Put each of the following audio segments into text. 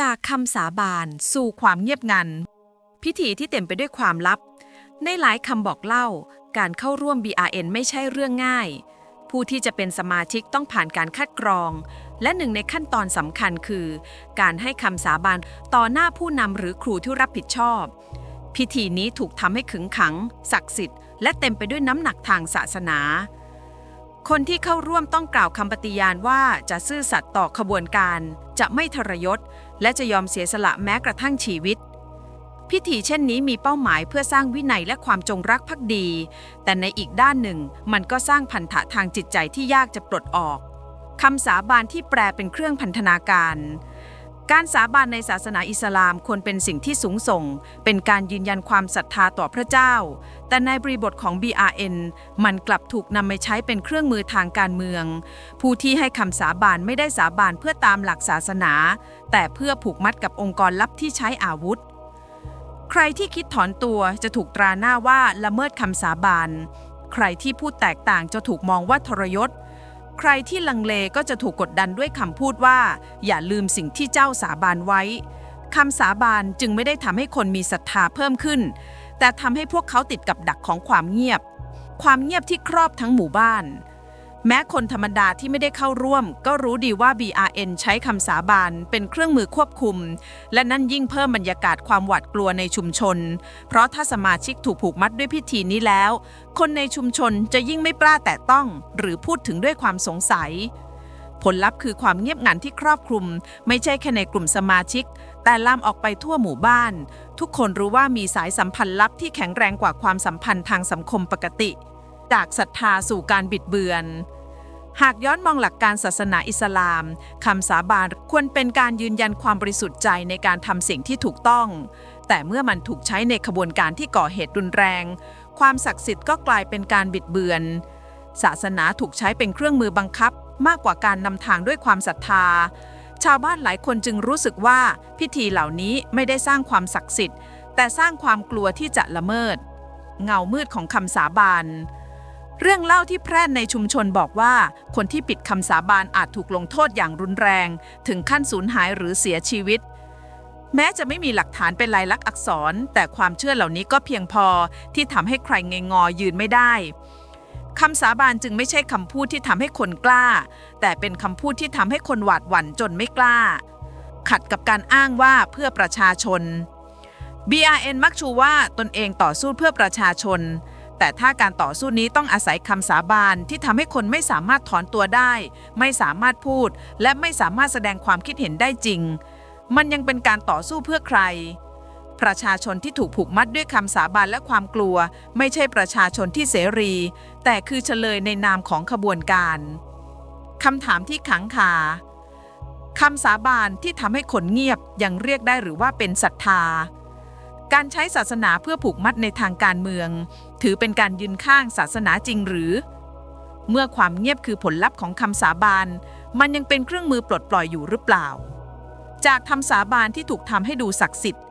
จากคำสาบานสู่ความเงียบงัน พิธีที่เต็มไปด้วยความลับ ในหลายคำบอกเล่า การเข้าร่วม BRN ไม่ใช่เรื่องง่าย ผู้ที่จะเป็นสมาชิกต้องผ่านการคัดกรอง และหนึ่งในขั้นตอนสำคัญคือ การให้คำสาบานต่อหน้าผู้นำหรือครูที่รับผิดชอบ พิธีนี้ถูกทำให้ขึงขัง ศักดิ์สิทธิ์และเต็มไปด้วยน้ำหนักทางศาสนา คนที่เข้าร่วมต้องกล่าวคำปฏิญาณว่าจะซื่อสัตย์ต่อขบวนการ จะไม่ทรยศ และจะยอมเสียสละแม้กระทั่งชีวิต พิธีเช่นนี้มีเป้าหมายเพื่อสร้างวินัยและความจงรักภักดี แต่ในอีกด้านหนึ่ง มันก็สร้างพันธะทางจิตใจที่ยากจะปลดออกคำสาบานที่แปลเป็นเครื่องพันธนาการ การสาบานในศาสนาอิสลามควรเป็นสิ่งที่สูงส่ง เป็นการยืนยันความศรัทธาต่อพระเจ้า แต่ในบริบทของ BRN มันกลับถูกนำไปใช้เป็นเครื่องมือทางการเมือง ผู้ที่ให้คำสาบานไม่ได้สาบานเพื่อตามหลักศาสนา แต่เพื่อผูกมัดกับองค์กรลับที่ใช้อาวุธ ใครที่คิดถอนตัวจะถูกตราหน้าว่าละเมิดคำสาบาน ใครที่พูดแตกต่างจะถูกมองว่าทรยศ ใครที่ลังเลก็จะถูกกดดันด้วยคำพูดว่า อย่าลืมสิ่งที่เจ้าสาบานไว้คำสาบานจึงไม่ได้ทำให้คนมีศรัทธาเพิ่มขึ้น แต่ทำให้พวกเขาติดกับดักของความเงียบ ความเงียบที่ครอบทั้งหมู่บ้าน แม้คนธรรมดาที่ไม่ได้เข้าร่วม ก็รู้ดีว่า BRN ใช้คำสาบานเป็นเครื่องมือควบคุม และนั่นยิ่งเพิ่มบรรยากาศความหวาดกลัวในชุมชน เพราะถ้าสมาชิกถูกผูกมัดด้วยพิธีนี้แล้ว คนในชุมชนจะยิ่งไม่กล้าแตะต้อง หรือพูดถึงด้วยความสงสัย ผลลัพธ์คือความเงียบงันที่ครอบคลุม ไม่ใช่แค่ในกลุ่มสมาชิก แต่ลามออกไปทั่วหมู่บ้าน ทุกคนรู้ว่ามีสายสัมพันธ์ลับที่แข็งแรงกว่าความสัมพันธ์ทางสังคมปกติ จากศรัทธาสู่การบิดเบือน หากย้อนมองหลักการศาสนาอิสลามคำสาบานควรเป็นการยืนยันความบริสุทธิ์ใจในการทำสิ่งที่ถูกต้อง แต่เมื่อมันถูกใช้ในขบวนการที่ก่อเหตุรุนแรง ความศักดิ์สิทธิ์ก็กลายเป็นการบิดเบือน ศาสนาถูกใช้เป็นเครื่องมือบังคับ มากกว่าการนำทางด้วยความศรัทธา ชาวบ้านหลายคนจึงรู้สึกว่าพิธีเหล่านี้ไม่ได้สร้างความศักดิ์สิทธิ์ แต่สร้างความกลัวที่จะละเมิดเงามืดของคำสาบาน เรื่องเล่าที่แพร่ในชุมชนบอกว่า คนที่ปิดคำสาบานอาจถูกลงโทษอย่างรุนแรง ถึงขั้นสูญหายหรือเสียชีวิต แม้จะไม่มีหลักฐานเป็นลายลักษณ์อักษร แต่ความเชื่อเหล่านี้ก็เพียงพอที่ทำให้ใครเงยงอยืนไม่ได้คำสาบานจึงไม่ใช่คำพูดที่ทำให้คนกล้า แต่เป็นคำพูดที่ทำให้คนหวาดหวั่นจนไม่กล้า ขัดกับการอ้างว่าเพื่อประชาชน BRN มักชูว่าตนเองต่อสู้เพื่อประชาชน แต่ถ้าการต่อสู้นี้ต้องอาศัยคำสาบานที่ทำให้คนไม่สามารถถอนตัวได้ ไม่สามารถพูด และไม่สามารถแสดงความคิดเห็นได้จริง มันยังเป็นการต่อสู้เพื่อใคร ประชาชนที่ถูกผูกมัดด้วยคำสาบานและความกลัว ไม่ใช่ประชาชนที่เสรี แต่คือเฉลยในนามของขบวนการคำถามที่ขังคาคำสาบานที่ทำให้คนเงียบยังเรียกได้หรือว่าเป็นศรัทธา การใช้ศาสนาเพื่อผูกมัดในทางการเมือง ถือเป็นการยืนข้างศาสนาจริงหรือ เมื่อความเงียบคือผลลัพธ์ของคำสาบาน มันยังเป็นเครื่องมือปลดปล่อยอยู่หรือเปล่า จากคำสาบานที่ถูกทำให้ดูศักดิ์สิทธิ์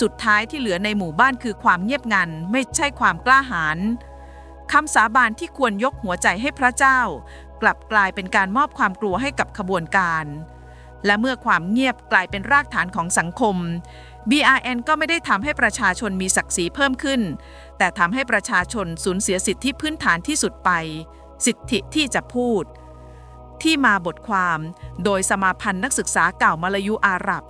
สุดท้ายที่เหลือในหมู่บ้านคือความเงียบงันไม่ใช่ความกล้าหาญคำสาบานที่ควรยกหัวใจให้พระเจ้า กลับกลายเป็นการมอบความกลัวให้กับขบวนการ และเมื่อความเงียบกลายเป็นรากฐานของสังคม BRN ก็ไม่ได้ทำให้ประชาชนมีศักดิ์ศรีเพิ่มขึ้น แต่ทำให้ประชาชนสูญเสียสิทธิพื้นฐานที่สุดไป สิทธิที่จะพูด ที่มาบทความ โดยสมาพันธ์นักศึกษาเก่ามาลายูอาหรับ